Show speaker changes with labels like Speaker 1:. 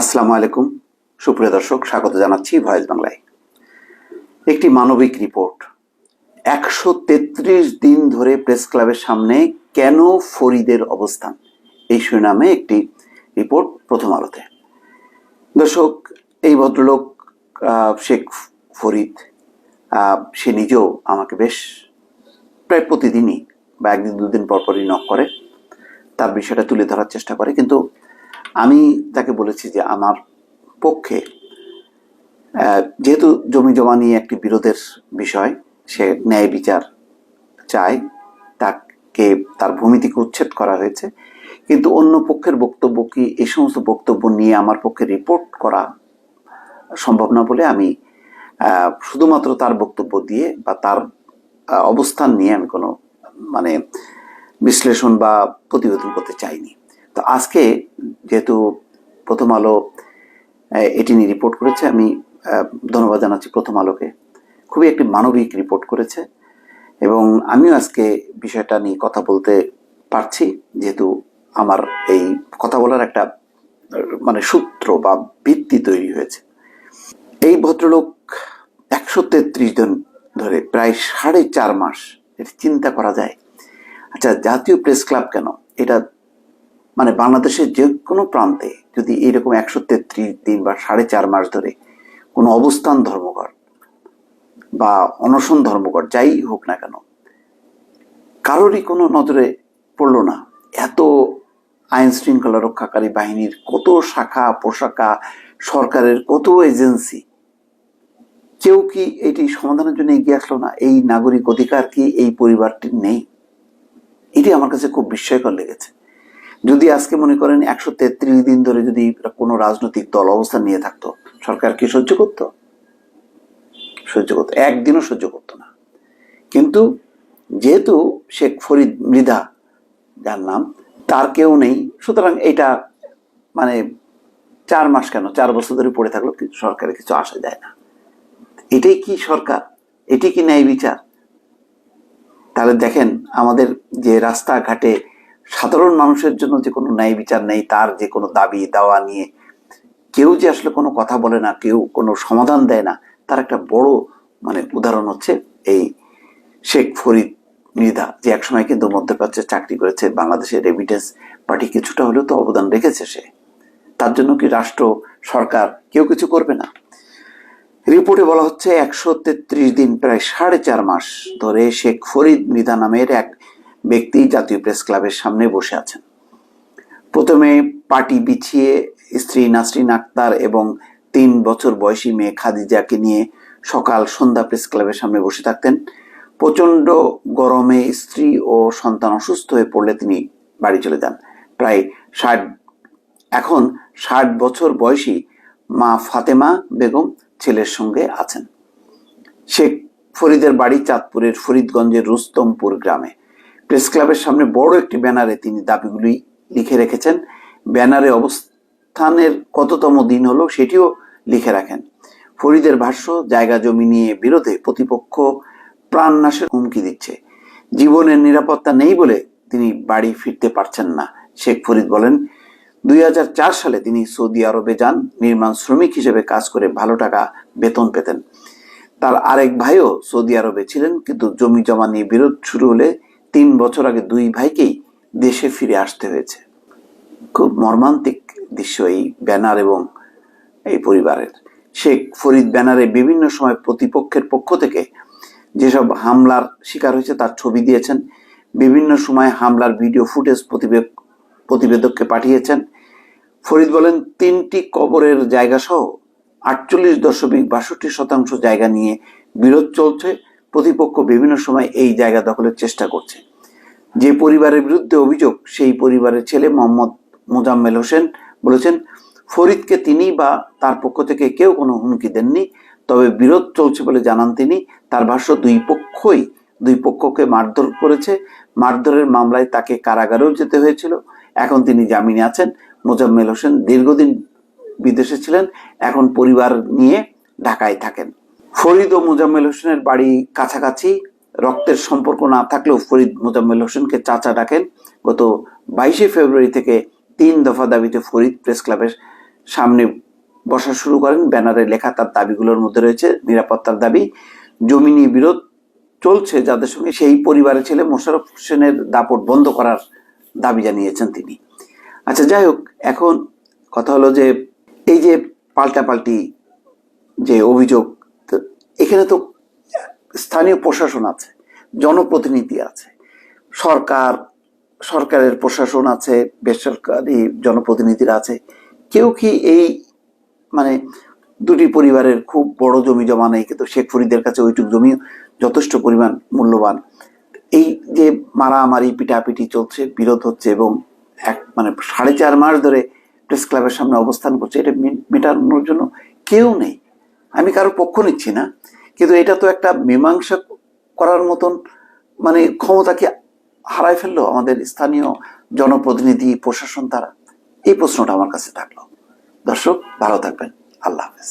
Speaker 1: আসসালামু আলাইকুম। সুপ্রিয় দর্শক, স্বাগত জানাচ্ছি ভয়েস বাংলায়। একটি মানবিক রিপোর্ট। একশো তেত্রিশ দিন ধরে প্রেস ক্লাবের সামনে কেন ফরিদের অবস্থান? এই শিরোনামে একটি রিপোর্ট প্রথম আলোতে। দর্শক, এই ভদ্রলোক শেখ ফরিদ সে নিজেও আমাকে বেশ প্রায় প্রতিদিনই বা একদিন দুদিন পর পরই নক করে। তার বিষয়টা তুলে ধরার চেষ্টা করে, কিন্তু আমি তাকে বলেছি যে আমার পক্ষে যেহেতু জমি জমা নিয়ে একটি বিরোধের বিষয়, সে ন্যায় বিচার চায়, তাকে তার ভূমি থেকে উচ্ছেদ করা হয়েছে। কিন্তু অন্য পক্ষের বক্তব্য কি, এই সমস্ত বক্তব্য নিয়ে আমার পক্ষে রিপোর্ট করা সম্ভব না বলে আমি শুধুমাত্র তার বক্তব্য দিয়ে বা তার অবস্থান নিয়ে আমি কোনো মানে বিশ্লেষণ বা প্রতিবেদন করতে চাইনি। তো আজকে যেহেতু প্রথম আলো এটি নিয়ে রিপোর্ট করেছে, আমি ধন্যবাদ জানাচ্ছি প্রথম আলোকে। খুবই একটি মানবিক রিপোর্ট করেছে এবং আমিও আজকে বিষয়টা নিয়ে কথা বলতে পারছি, যেহেতু আমার এই কথা বলার একটা মানে সূত্র বা ভিত্তি তৈরি হয়েছে। এই ভদ্রলোক একশো তেত্রিশ দিন ধরে প্রায় সাড়ে চার মাস, এটা চিন্তা করা যায়। আচ্ছা জাতীয় প্রেস ক্লাব কেন? এটা মানে বাংলাদেশের যে কোনো প্রান্তে যদি এরকম একশো তেত্রিশ দিন বা সাড়ে চার মাস ধরে কোনো অবস্থান ধর্মঘট বা অনশন ধর্মঘট যাই হোক না কেন, কারোরই কোনো নজরে পড়ল না এত আইন শৃঙ্খলা রক্ষাকারী বাহিনীর কত শাখা পোশাখা সরকারের কত এজেন্সি। কেউ কি এটি সমাধানের জন্য এগিয়ে আসলো না? এই নাগরিক অধিকার কি এই পরিবারটির নেই? এটি আমার কাছে খুব বিস্ময়কর লেগেছে। যদি আজকে মনে করেন একশো তেত্রিশ দিন ধরে যদি কোনো রাজনৈতিক দল অবস্থান নিয়ে থাকতো, সরকার কি সহ্য করতো? সহ্য করতো। একদিনও সহ্য করতো না। কিন্তু যেহেতু শেখ ফরিদ মৃধা, যার নাম, তার কেউ নেই, সুতরাং এটা মানে চার মাস কেন, চার বছর ধরে পড়ে থাকল কিন্তু সরকারের কিছু আসা যায় না। এটাই কি সরকার? এটি কি ন্যায় বিচার? তাহলে দেখেন, আমাদের যে রাস্তাঘাটে সাধারণ মানুষের জন্য যে কোনো ন্যায় বিচার নেই, তার যে কোনো দাবি দাওয়া নিয়ে কেউ যে আসলে কোনো কথা বলে না, কেউ কোনো সমাধান দেয় না, তার একটা বড় মানে উদাহরণ হচ্ছে এই শেখ ফরিদ মৃধা, যে একসময় কিন্তু মধ্যপ্রাচ্যে চাকরি করেছে, বাংলাদেশের রেমিটেন্স পার্টি কিছুটা হলেও তো অবদান রেখেছে সে। তার জন্য কি রাষ্ট্র, সরকার কেউ কিছু করবে না? রিপোর্টে বলা হচ্ছে একশো তেত্রিশ দিন, প্রায় সাড়ে চার মাস ধরে শেখ ফরিদ মৃধা নামের এক ব্যক্তি জাতীয় প্রেস ক্লাবের সামনে বসে আছেন। প্রথমে পার্টি বিছিয়ে স্ত্রী নাসরিন আক্তার এবং তিন বছর বয়সী মেয়ে খাদিজাকে নিয়ে সকাল সন্ধ্যা প্রেস ক্লাবের সামনে বসে থাকতেন। প্রচণ্ড গরমে স্ত্রী ও সন্তান অসুস্থ হয়ে পড়লে তিনি বাড়ি চলে যান। প্রায় ষাট, এখন ষাট বছর বয়সী মা ফাতেমা বেগম ছেলের সঙ্গে আছেন। শেখ ফরিদের বাড়ি চাঁদপুরের ফরিদগঞ্জের রুস্তমপুর গ্রামে। প্রেস ক্লাবের সামনে বড় একটি ব্যানারে তিনি দাবিগুলি লিখে রেখেছেন। ব্যানারে অবস্থানের কততম দিন হলো সেটিও লিখে রাখেন। ফরিদের ভাষ্য, জায়গা জমি নিয়ে বিরোধে প্রতিপক্ষ প্রাণনাশের হুমকি দিচ্ছে। জীবনের নিরাপত্তা নেই বলে তিনি বাড়ি ফিরতে পারছেন না, শেখ ফরিদ বলেন। দুই হাজার চার সালে তিনি সৌদি আরবে যান, নির্মাণ শ্রমিক হিসেবে কাজ করে ভালো টাকা বেতন পেতেন। তার আরেক ভাইও সৌদি আরবে ছিলেন, কিন্তু জমি জমা নিয়ে বিরোধ শুরু হলে তিন বছর আগে দুই ভাইকেই দেশে ফিরে আসতে হয়েছে। খুব মর্মান্তিক দৃশ্য এই ব্যানার এবং এই পরিবারের। শেখ ফরিদ ব্যানারে বিভিন্ন সময় প্রতিপক্ষের পক্ষ থেকে যেসব হামলার শিকার হয়েছে তার ছবি দিয়েছেন। বিভিন্ন সময় হামলার ভিডিও, ফুটেজ প্রতিবেদ প্রতিবেদককে পাঠিয়েছেন। ফরিদ বলেন, তিনটি কবরের জায়গা সহ আটচল্লিশ দশমিক বাষট্টি শতাংশ জায়গা নিয়ে বিরোধ চলছে। প্রতিপক্ষ বিভিন্ন সময় এই জায়গা দখলের চেষ্টা করছে। যে পরিবারের বিরুদ্ধে অভিযোগ, সেই পরিবারের ছেলে মোহাম্মদ মোজাম্মেল হোসেন বলেছেন, ফরিদকে তিনি বা তার পক্ষ থেকে কেউ কোনো হুমকি দেননি, তবে বিরোধ চলছে বলে জানান তিনি। তার ভাষ্য, দুই পক্ষই, দুই পক্ষকে মারধর করেছে। মারধরের মামলায় তাকে কারাগারেও যেতে হয়েছিল। এখন তিনি জামিনে আছেন। মোজাম্মেল হোসেন দীর্ঘদিন বিদেশে ছিলেন, এখন পরিবার নিয়ে ঢাকায় থাকেন। ফরিদ ও মোজাম্মেল হোসেনের বাড়ি কাছাকাছি। রক্তের সম্পর্ক না থাকলেও ফরিদ মোজাম্মেল হোসেনকে চাচা ডাকেন। গত বাইশে ফেব্রুয়ারি থেকে তিন দফা দাবিতে ফরিদ প্রেস ক্লাবের সামনে বসা শুরু করেন। ব্যানারে লেখা তার দাবিগুলোর মধ্যে রয়েছে নিরাপত্তার দাবি, জমি নিয়ে বিরোধ চলছে যাদের সঙ্গে সেই পরিবারের ছেলে মোশারফ হোসেনের দাপট বন্ধ করার দাবি জানিয়েছেন তিনি। আচ্ছা যাই হোক, এখন কথা হলো যে এই যে পাল্টাপাল্টি যে অভিযোগ এখানে তো স্থানীয় প্রশাসন আছে, জনপ্রতিনিধি আছে, সরকার, সরকারের প্রশাসন আছে, বেসরকারি জনপ্রতিনিধিরা আছে। কেউ কি এই মানে দুটি পরিবারের খুব বড় জমি জমা নেই, কিন্তু শেখ ফরিদের কাছে ওইটুক জমি যথেষ্ট পরিমাণ মূল্যবান। এই যে মারামারি, পিটাপিটি চলছে, বিরোধ হচ্ছে এবং এক মানে সাড়ে চার মাস ধরে প্রেস ক্লাবের সামনে অবস্থান করছে, এটা মেটানোর জন্য কেউ নেই। আমি কারও পক্ষ নিচ্ছি না, কিন্তু এটা তো একটা মীমাংসা করার মতন মানে ক্ষমতাকে হারায় ফেলল আমাদের স্থানীয় জনপ্রতিনিধি, প্রশাসন, তারা। এই প্রশ্নটা আমার কাছে থাকল। দর্শক, ভালো থাকবেন। আল্লাহ হাফেজ।